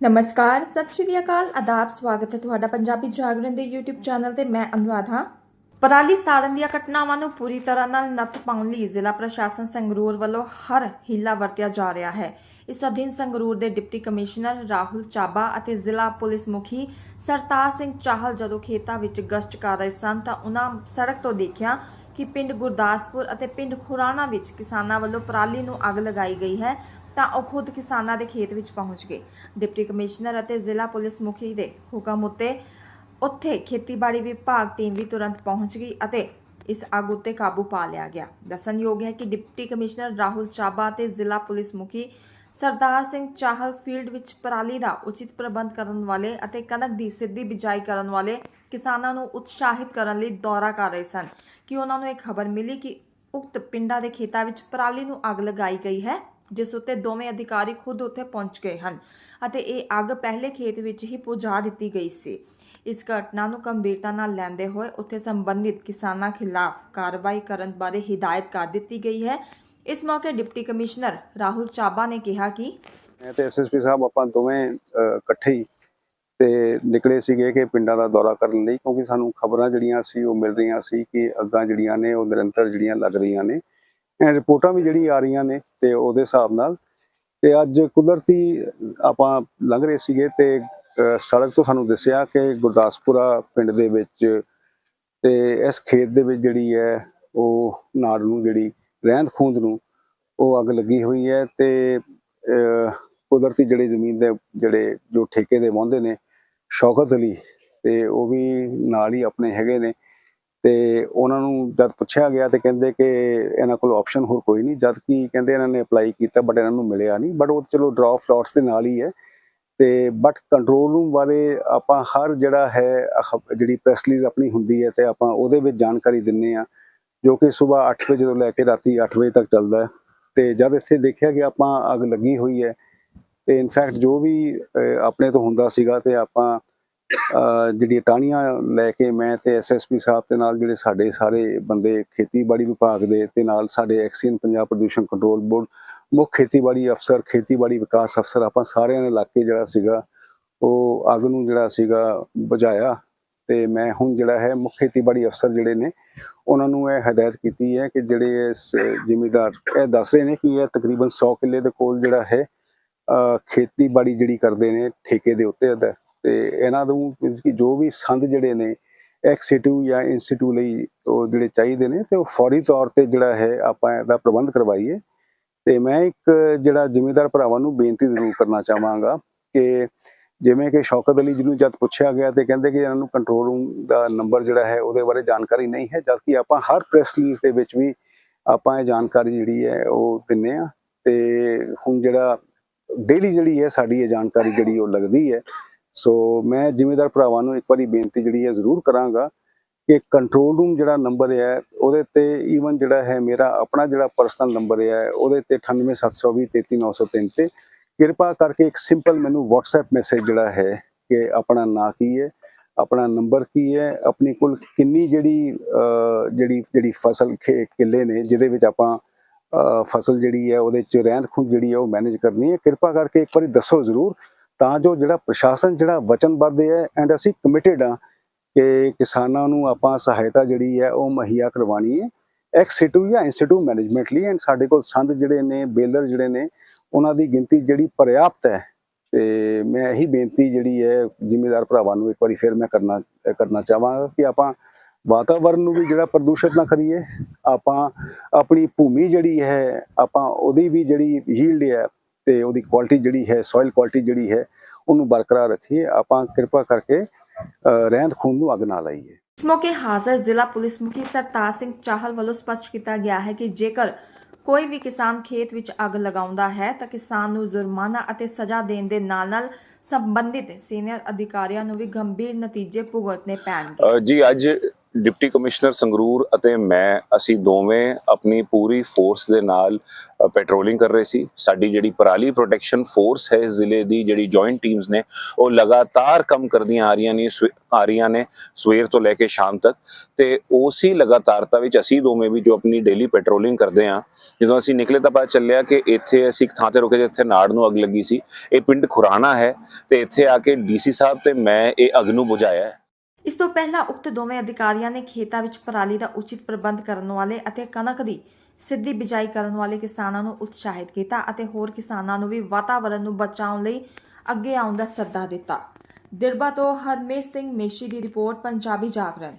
ਨਮਸਕਾਰ, ਸਤਿ ਸ਼੍ਰੀ ਅਕਾਲ, ਆਦਾਬ, ਸਵਾਗਤ ਹੈ ਤੁਹਾਡਾ ਪੰਜਾਬੀ ਜਾਗਰਣ ਦੇ YouTube ਚੈਨਲ ਤੇ, ਮੈਂ ਅਨੁਰਾਧ। ਹਾਂ ਪਰਾਲੀ ਸਾੜਨ ਦੀਆਂ ਘਟਨਾਵਾਂ ਨੂੰ ਪੂਰੀ ਤਰ੍ਹਾਂ ਨਾਲ ਨੱਥ ਪਾਉਣ ਲਈ ਜ਼ਿਲ੍ਹਾ ਪ੍ਰਸ਼ਾਸਨ ਸੰਗਰੂਰ ਵੱਲੋਂ ਹਰ ਹੀਲਾ ਵਰਤਿਆ ਜਾ ਰਿਹਾ ਹੈ। ਇਸ ਅਧੀਨ ਸੰਗਰੂਰ ਦੇ ਡਿਪਟੀ ਕਮਿਸ਼ਨਰ ਰਾਹੁਲ ਚਾਬਾ ਅਤੇ ਜ਼ਿਲ੍ਹਾ ਪੁਲਿਸ ਮੁਖੀ ਸਰਤਾਜ ਸਿੰਘ ਚਾਹਲ ਜਦੋਂ ਖੇਤਾਂ ਵਿੱਚ ਗਸ਼ਤ ਕਰ ਰਹੇ ਸਨ ਤਾਂ ਉਹਨਾਂ ਸੜਕ ਤੋਂ ਦੇਖਿਆ ਕਿ ਪਿੰਡ ਗੁਰਦਾਸਪੁਰ ਅਤੇ ਪਿੰਡ ਖੁਰਾਣਾ ਵਿੱਚ ਕਿਸਾਨਾਂ ਵੱਲੋਂ ਪਰਾਲੀ ਨੂੰ ਅੱਗ ਲਗਾਈ ਗਈ ਹੈ। ਤਾਂ ਉਹ ਖੁਦ ਕਿਸਾਨਾਂ ਦੇ ਖੇਤ ਵਿੱਚ ਪਹੁੰਚ ਗਏ। ਡਿਪਟੀ ਕਮਿਸ਼ਨਰ ਅਤੇ ਜ਼ਿਲ੍ਹਾ ਪੁਲਿਸ ਮੁਖੀ ਦੇ ਹੁਕਮ ਉੱਤੇ ਉੱਥੇ ਖੇਤੀਬਾੜੀ ਵਿਭਾਗ ਟੀਮ ਵੀ ਤੁਰੰਤ ਪਹੁੰਚ ਗਈ ਅਤੇ ਇਸ ਅੱਗ ਉੱਤੇ ਕਾਬੂ ਪਾ ਲਿਆ ਗਿਆ। ਦੱਸਣਯੋਗ ਹੈ ਕਿ ਡਿਪਟੀ ਕਮਿਸ਼ਨਰ ਰਾਹੁਲ ਚਾਬਾ ਤੇ ਜ਼ਿਲ੍ਹਾ ਪੁਲਿਸ ਮੁਖੀ ਸਰਦਾਰ ਸਿੰਘ ਚਾਹਲ ਫੀਲਡ ਵਿੱਚ ਪਰਾਲੀ ਦਾ ਉਚਿਤ ਪ੍ਰਬੰਧ ਕਰਨ ਵਾਲੇ ਅਤੇ ਕਣਕ ਦੀ ਸਿੱਧੀ ਬਿਜਾਈ ਕਰਨ ਵਾਲੇ ਕਿਸਾਨਾਂ ਨੂੰ ਉਤਸ਼ਾਹਿਤ ਕਰਨ ਲਈ ਦੌਰਾ ਕਰ ਰਹੇ ਸਨ। ਕਿ ਉਹਨਾਂ ਨੂੰ ਇਹ ਖਬਰ ਮਿਲੀ ਕਿ ਉਕਤ ਪਿੰਡਾਂ ਦੇ ਖੇਤਾਂ ਵਿੱਚ ਪਰਾਲੀ ਨੂੰ ਅੱਗ ਲਗਾਈ ਗਈ ਹੈ? ਜਿਸ ਉੱਤੇ ਦੋਵੇਂ ਅਧਿਕਾਰੀ ਖੁਦ ਉੱਥੇ ਪਹੁੰਚ ਗਏ ਹਨ ਅਤੇ ਇਹ ਅੱਗ ਪਹਿਲੇ ਖੇਤ ਵਿੱਚ ਹੀ ਪੁਜਾ ਦਿੱਤੀ ਗਈ ਸੀ। ਇਸ ਘਟਨਾ ਨੂੰ ਗੰਭੀਰਤਾ ਨਾਲ ਲੈਂਦੇ ਹੋਏ ਉੱਥੇ ਸੰਬੰਧਿਤ ਕਿਸਾਨਾਂ ਖਿਲਾਫ ਕਾਰਵਾਈ ਕਰਨ ਬਾਰੇ ਹਿਦਾਇਤ ਕਰ ਦਿੱਤੀ ਗਈ ਹੈ। ਇਸ ਮੌਕੇ ਡਿਪਟੀ ਕਮਿਸ਼ਨਰ ਰਾਹੁਲ ਚਾਬਾ ਨੇ ਕਿਹਾ ਕਿ ਮੈਂ ਤੇ ਐਸਐਸਪੀ ਸਾਹਿਬ ਆਪਾਂ ਦੋਵੇਂ ਇਕੱਠੇ ਹੀ ਤੇ ਨਿਕਲੇ ਸੀਗੇ ਕਿ ਪਿੰਡਾਂ ਦਾ ਦੌਰਾ ਕਰਨ ਲਈ ਕਿਉਂਕਿ ਸਾਨੂੰ ਖਬਰਾਂ ਜਿਹੜੀਆਂ ਸੀ ਉਹ ਮਿਲ ਰਹੀਆਂ ਸੀ ਕਿ ਅੱਗਾਂ ਜਿਹੜੀਆਂ ਨੇ ਉਹ ਨਿਰੰਤਰ ਜਿਹੜੀਆਂ ਲੱਗ ਰਹੀਆਂ ਨੇ। ਰਿਪੋਰਟਾਂ ਵੀ ਜਿਹੜੀ ਆ ਰਹੀਆਂ ਨੇ ਤੇ ਉਹਦੇ ਹਿਸਾਬ ਨਾਲ ਤੇ ਅੱਜ ਕੁਦਰਤੀ ਆਪਾਂ ਲੰਘ ਰਹੇ ਸੀਗੇ ਤੇ ਸੜਕ ਤੋਂ ਸਾਨੂੰ ਦੱਸਿਆ ਕਿ ਗੁਰਦਾਸਪੁਰਾ ਪਿੰਡ ਦੇ ਵਿੱਚ ਤੇ ਇਸ ਖੇਤ ਦੇ ਵਿੱਚ ਜਿਹੜੀ ਹੈ, ਉਹ ਨਾੜ ਨੂੰ ਜਿਹੜੀ ਰਹਿੰਦ ਖੂੰਦ ਨੂੰ ਉਹ ਅੱਗ ਲੱਗੀ ਹੋਈ ਹੈ ਤੇ ਕੁਦਰਤੀ ਜਿਹੜੇ ਜ਼ਮੀਨ ਦੇ, ਜਿਹੜੇ ਜੋ ਠੇਕੇ ਦੇ ਵਾਹੁੰਦੇ ਨੇ ਸ਼ੌਕਤ ਅਲੀ ਤੇ ਉਹ ਵੀ ਨਾਲ ਹੀ ਆਪਣੇ ਹੈਗੇ ਨੇ ਤੇ ਉਹਨਾਂ ਨੂੰ ਜਦ ਪੁੱਛਿਆ ਗਿਆ ਤੇ ਕਹਿੰਦੇ ਕਿ ਇਹਨਾਂ ਕੋਲ ਆਪਸ਼ਨ ਹੋਰ ਕੋਈ ਨਹੀਂ, ਜਦ ਕਿ ਕਹਿੰਦੇ ਇਹਨਾਂ ਨੇ ਅਪਲਾਈ ਕੀਤਾ ਬਟ ਇਹਨਾਂ ਨੂੰ ਮਿਲਿਆ ਨਹੀਂ ਬਟ ਉਹ ਤਾਂ ਚਲੋ ਡਰਾਫਟ ਫਲੋਟਸ ਦੇ ਨਾਲ ਹੀ ਹੈ। ਤੇ ਬਟ ਕੰਟਰੋਲ ਰੂਮ ਬਾਰੇ ਆਪਾਂ ਹਰ ਜਿਹੜਾ ਹੈ ਅਖ- ਜਿਹੜੀ ਪ੍ਰੈਸ ਰਿਲੀਜ਼ ਆਪਣੀ ਹੁੰਦੀ ਹੈ ਤੇ ਆਪਾਂ ਉਹਦੇ ਵਿੱਚ ਜਾਣਕਾਰੀ ਦਿੰਨੇ ਆ ਜੋ ਕਿ ਸਵੇਰ 8 ਵਜੇ ਤੋਂ ਲੈ ਕੇ ਰਾਤੀ 8 ਵਜੇ ਤੱਕ ਚੱਲਦਾ ਹੈ। ਤੇ ਜਦ ਇੱਥੇ ਦੇਖਿਆ ਕਿ ਆਪਾਂ ਅੱਗ ਲੱਗੀ ਹੋਈ ਹੈ ਤੇ ਇਨਫੈਕਟ ਜੋ ਵੀ ਆਪਣੇ ਤੋਂ ਹੁੰਦਾ ਸੀਗਾ ਤੇ ਆਪਾਂ ਜਿਹੜੀ ਟਾਹਣੀਆਂ ਲੈ ਕੇ ਮੈਂ ਤੇ ਐਸਐਸਪੀ ਸਾਹਿਬ ਦੇ ਨਾਲ ਜਿਹੜੇ ਸਾਡੇ ਸਾਰੇ ਬੰਦੇ ਖੇਤੀਬਾੜੀ ਵਿਭਾਗ ਦੇ ਤੇ ਨਾਲ ਸਾਡੇ ਐਕਸੀਅਨ ਪੰਜਾਬ ਪ੍ਰਦੂਸ਼ਣ ਕੰਟਰੋਲ ਬੋਰਡ ਮੁੱਖ ਖੇਤੀਬਾੜੀ ਅਫਸਰ, ਖੇਤੀਬਾੜੀ ਵਿਕਾਸ ਅਫਸਰ, ਆਪਾਂ ਸਾਰਿਆਂ ਨੇ ਲੱਗ ਕੇ ਜਿਹੜਾ ਸੀਗਾ, ਉਹ ਅੱਗ ਨੂੰ ਜਿਹੜਾ ਸੀਗਾ ਬੁਝਾਇਆ ਤੇ ਮੈਂ ਹੁਣ ਜਿਹੜਾ ਹੈ ਮੁੱਖ ਖੇਤੀਬਾੜੀ ਅਫਸਰ ਜਿਹੜੇ ਨੇ, ਉਹਨਾਂ ਨੂੰ ਇਹ ਹਦਾਇਤ ਕੀਤੀ ਹੈ ਕਿ ਜਿਹੜੇ ਇਸ ਜ਼ਿਮੀਦਾਰ ਇਹ ਦੱਸ ਰਹੇ ਨੇ ਕਿ ਇਹ ਤਕਰੀਬਨ 100 ਕਿੱਲੇ ਦੇ ਕੋਲ ਜਿਹੜਾ ਹੈ, ਅਹ ਖੇਤੀਬਾੜੀ ਜਿਹੜੀ ਕਰਦੇ ਨੇ, ਠੇਕੇ ਦੇ ਉੱਤੇ ਹੈ ਤੇ ਇਹਨਾਂ ਨੂੰ ਜੋ ਵੀ ਸੰਦ ਜਿਹੜੇ ਨੇ ਐਕਸੀਟੂ ਜਾਂ ਇੰਸਟੀਟਿਊਟ ਲਈ ਉਹ ਜਿਹੜੇ ਚਾਹੀਦੇ ਨੇ ਤੇ ਉਹ ਫੌਰੀ ਤੌਰ ਤੇ ਜਿਹੜਾ ਹੈ ਆਪਾਂ ਇਹਦਾ ਪ੍ਰਬੰਧ ਕਰਵਾਈਏ। ਤੇ ਮੈਂ ਇੱਕ ਜਿਹੜਾ ਜ਼ਿੰਮੇਦਾਰ ਭਰਾਵਾਂ ਨੂੰ ਬੇਨਤੀ ਜ਼ਰੂਰ ਕਰਨਾ ਚਾਹਾਂਗਾ ਕਿ ਜਿਵੇਂ ਕਿ ਸ਼ੌਕਤ ਅਲੀ ਜੀ ਨੂੰ ਜਦ ਪੁੱਛਿਆ ਗਿਆ ਤੇ ਕਹਿੰਦੇ ਕਿ ਇਹਨਾਂ ਨੂੰ ਕੰਟਰੋਲ ਰੂਮ ਦਾ ਨੰਬਰ ਜਿਹੜਾ ਹੈ ਉਹਦੇ ਬਾਰੇ ਜਾਣਕਾਰੀ ਨਹੀਂ ਹੈ, ਜਦਕਿ ਆਪਾਂ ਹਰ ਪ੍ਰੈਸ ਰਿਲੀਜ਼ ਦੇ ਵਿੱਚ ਵੀ ਆਪਾਂ ਇਹ ਜਾਣਕਾਰੀ ਜਿਹੜੀ ਹੈ ਉਹ ਦਿੰਨੇ ਆ। ਤੇ ਹੁਣ ਜਿਹੜਾ ਡੇਲੀ ਜਿਹੜੀ ਹੈ ਸਾਡੀ ਇਹ ਜਾਣਕਾਰੀ ਜਿਹੜੀ ਉਹ ਲੱਗਦੀ ਹੈ ਸੋ ਮੈਂ ਜ਼ਿਮੀਦਾਰ ਭਰਾਵਾਂ ਨੂੰ ਇੱਕ ਵਾਰੀ ਬੇਨਤੀ ਜਿਹੜੀ ਹੈ ਜ਼ਰੂਰ ਕਰਾਂਗਾ ਕਿ ਕੰਟਰੋਲ ਰੂਮ ਜਿਹੜਾ ਨੰਬਰ ਹੈ, ਉਹਦੇ ਤੇ ਈਵਨ ਜਿਹੜਾ ਹੈ ਮੇਰਾ ਆਪਣਾ ਜਿਹੜਾ ਪਰਸਨਲ ਨੰਬਰ ਹੈ, ਉਹਦੇ ਤੇ 9872033903 ਤੇ ਕਿਰਪਾ ਕਰਕੇ ਇੱਕ ਸਿੰਪਲ ਮੈਨੂੰ WhatsApp ਮੈਸੇਜ ਜਿਹੜਾ ਹੈ ਕਿ ਆਪਣਾ ਨਾਂ ਕੀ ਹੈ, ਆਪਣਾ ਨੰਬਰ ਕੀ ਹੈ, ਆਪਣੀ ਕੁੱਲ ਕਿੰਨੀ ਜਿਹੜੀ ਜਿਹੜੀ ਜਿਹੜੀ ਫਸਲ ਖੇ- ਕਿੱਲੇ ਨੇ, ਜਿਹਦੇ ਵਿੱਚ ਆਪਾਂ ਫਸਲ ਜਿਹੜੀ ਹੈ, ਉਹਦੇ ਚ ਰਹਿੰਦ ਖੂੰਦ ਜਿਹੜੀ ਹੈ ਉਹ ਮੈਨੇਜ ਕਰਨੀ ਹੈ। ਕਿਰਪਾ ਕਰਕੇ ਇੱਕ ਵਾਰੀ ਦੱਸੋ ਜ਼ਰੂਰ ਤਾਂ ਜੋ ਜਿਹੜਾ ਪ੍ਰਸ਼ਾਸਨ ਜਿਹੜਾ ਵਚਨਬੱਧ ਹੈ ਐਂਡ ਅਸੀਂ ਕਮਿਟਿਡ ਆ ਕਿ ਕਿਸਾਨਾਂ ਨੂੰ ਆਪਾਂ ਸਹਾਇਤਾ ਜਿਹੜੀ ਹੈ ਉਹ ਮੁਹੱਈਆ ਕਰਵਾਣੀ ਹੈ ਐਕਸੀਟੂ ਜਾਂ ਇੰਸਟੀਟਿਊਟ ਮੈਨੇਜਮੈਂਟ ਲਈ ਐਂਡ ਸਾਡੇ ਕੋਲ ਸੰਦ ਜਿਹੜੇ ਨੇ, ਬੇਲਰ ਜਿਹੜੇ ਨੇ, ਉਹਨਾਂ ਦੀ ਗਿਣਤੀ ਜਿਹੜੀ ਪਰਿਆਪਤ ਹੈ ਤੇ ਮੈਂ ਇਹੀ ਬੇਨਤੀ ਜਿਹੜੀ ਹੈ ਜ਼ਿੰਮੇਦਾਰ ਭਰਾਵਾਂ ਨੂੰ ਇੱਕ ਵਾਰੀ ਫਿਰ ਮੈਂ ਕਰਨਾ ਕਰਨਾ ਚਾਹਾਂਗਾ ਕਿ ਆਪਾਂ ਵਾਤਾਵਰਨ ਨੂੰ ਵੀ ਜਿਹੜਾ ਪ੍ਰਦੂਸ਼ਿਤ ਨਾ ਕਰੀਏ, ਆਪਾਂ ਆਪਣੀ ਭੂਮੀ ਜਿਹੜੀ ਹੈ, ਆਪਾਂ ਉਹਦੀ ਵੀ ਜਿਹੜੀ ਯੀਲਡ ਹੈ ਤੇ ਉਹਦੀ ਕੁਆਲਿਟੀ ਜਿਹੜੀ ਹੈ ਸੋਇਲ ਕੁਆਲਿਟੀ ਜਿਹੜੀ ਹੈ ਉਹਨੂੰ ਬਰਕਰਾਰ ਰੱਖੀਏ। ਆਪਾਂ ਕਿਰਪਾ ਕਰਕੇ ਰਹਿੰਦ ਖੂੰਦ ਨੂੰ ਅੱਗ ਨਾ ਲਾਈਏ। ਇਸ ਮੌਕੇ ਹਾਜ਼ਰ ਜ਼ਿਲ੍ਹਾ ਪੁਲਿਸ ਮੁਖੀ ਸਰਤਾਜ ਸਿੰਘ ਚਾਹਲ ਵੱਲੋਂ ਸਪਸ਼ਟ ਕੀਤਾ ਗਿਆ ਹੈ ਕਿ ਜੇਕਰ ਕੋਈ ਵੀ ਕਿਸਾਨ ਖੇਤ ਵਿੱਚ ਅੱਗ ਲਗਾਉਂਦਾ ਹੈ ਤਾਂ ਕਿਸਾਨ ਨੂੰ ਜੁਰਮਾਨਾ ਅਤੇ ਸਜ਼ਾ ਦੇਣ ਦੇ ਨਾਲ-ਨਾਲ ਸੰਬੰਧਿਤ ਸੀਨੀਅਰ ਅਧਿਕਾਰੀਆਂ ਨੂੰ ਵੀ ਗੰਭੀਰ ਨਤੀਜੇ ਭੁਗਤਣੇ ਪੈਣਗੇ। ਜੀ ਅੱਜ ਡਿਪਟੀ ਕਮਿਸ਼ਨਰ ਸੰਗਰੂਰ ਅਤੇ ਮੈਂ, ਅਸੀਂ ਦੋਵੇਂ ਆਪਣੀ ਪੂਰੀ ਫੋਰਸ ਦੇ ਨਾਲ ਪੈਟਰੋਲਿੰਗ ਕਰ ਰਹੇ ਸੀ। ਸਾਡੀ ਜਿਹੜੀ ਪਰਾਲੀ ਪ੍ਰੋਟੈਕਸ਼ਨ ਫੋਰਸ ਹੈ ਜ਼ਿਲ੍ਹੇ ਦੀ, ਜਿਹੜੀ ਜੁਆਇੰਟ ਟੀਮਸ ਨੇ, ਉਹ ਲਗਾਤਾਰ ਕੰਮ ਕਰਦੀਆਂ ਆ ਰਹੀਆਂ ਨੇ, ਸਵੇ- ਆ ਰਹੀਆਂ ਨੇ ਸਵੇਰ ਤੋਂ ਲੈ ਕੇ ਸ਼ਾਮ ਤੱਕ। ਤੇ ਉਸੇ ਲਗਾਤਾਰਤਾ ਵਿੱਚ ਅਸੀਂ ਦੋਵੇਂ ਵੀ ਜੋ ਆਪਣੀ ਡੇਲੀ ਪੈਟਰੋਲਿੰਗ ਕਰਦੇ ਆ ਜਦੋਂ ਅਸੀਂ ਨਿਕਲੇ ਤਾਂ ਪਤਾ ਚੱਲਿਆ ਕਿ ਇੱਥੇ ਅਸੀਂ ਇੱਕ ਥਾਂ ਤੇ ਰੁਕੇ ਜਿੱਥੇ ਨਾੜ ਨੂੰ ਅੱਗ ਲੱਗੀ ਸੀ। ਇਹ ਪਿੰਡ ਖੁਰਾਣਾ ਹੈ ਤੇ ਇੱਥੇ ਆ ਕੇ ਡੀਸੀ ਸਾਹਿਬ ਤੇ ਮੈਂ ਇਹ ਅੱਗ ਨੂੰ ਬੁਝਾਇਆ ਇਸ ਤੋਂ ਪਹਿਲਾਂ ਉਕਤ ਦੋਵੇਂ ਅਧਿਕਾਰੀਆਂ ਨੇ ਖੇਤਾਂ ਵਿੱਚ ਪਰਾਲੀ ਦਾ ਉਚਿਤ ਪ੍ਰਬੰਧ ਕਰਨ ਵਾਲੇ ਅਤੇ ਕਣਕ ਦੀ ਸਿੱਧੀ ਬਿਜਾਈ ਕਰਨ ਵਾਲੇ ਕਿਸਾਨਾਂ ਨੂੰ ਉਤਸ਼ਾਹਿਤ ਕੀਤਾ ਅਤੇ ਹੋਰ ਕਿਸਾਨਾਂ ਨੂੰ ਵੀ ਵਾਤਾਵਰਣ ਨੂੰ ਬਚਾਉਣ ਲਈ ਅੱਗੇ ਆਉਣ ਦਾ ਸੱਦਾ ਦਿੱਤਾ। ਦਿਰਬਾ ਤੋਂ ਹਰਮੇਸ਼ ਸਿੰਘ ਮੇਸ਼ੀ ਦੀ ਰਿਪੋਰਟ, ਪੰਜਾਬੀ ਜਾਗਰਣ।